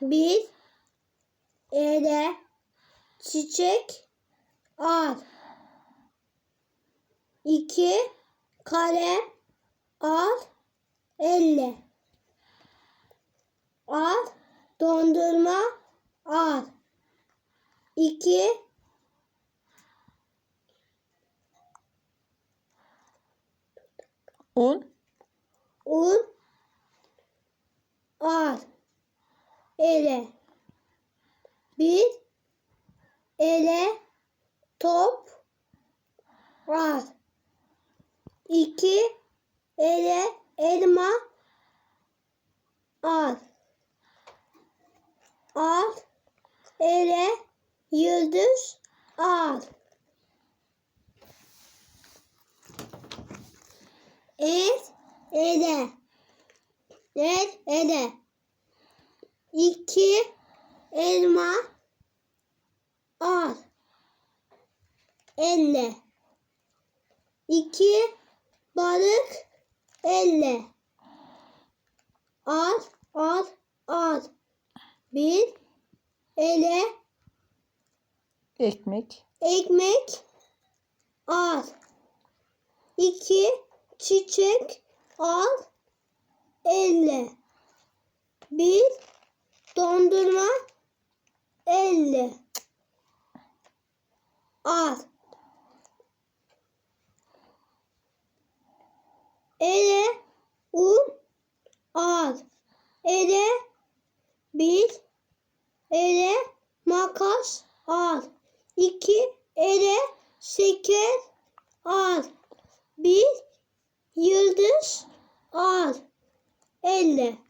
Bir ele çiçek al. İki kalem al. Elle. Al. Dondurma al. İki Un. un al. Ele. Bir ele top al. İki ele elma al. Al ele yıldız al. El ele. El ele. İki elma al. Elle. İki balık elle. Al, al, al. Bir ele Ekmek. ekmek al. İki çiçek al. Elle. Bir dondurma elle. Al. Ele un al. Ele bir ele makas al. İki ele şeker al. Bir yıldız al. Elle.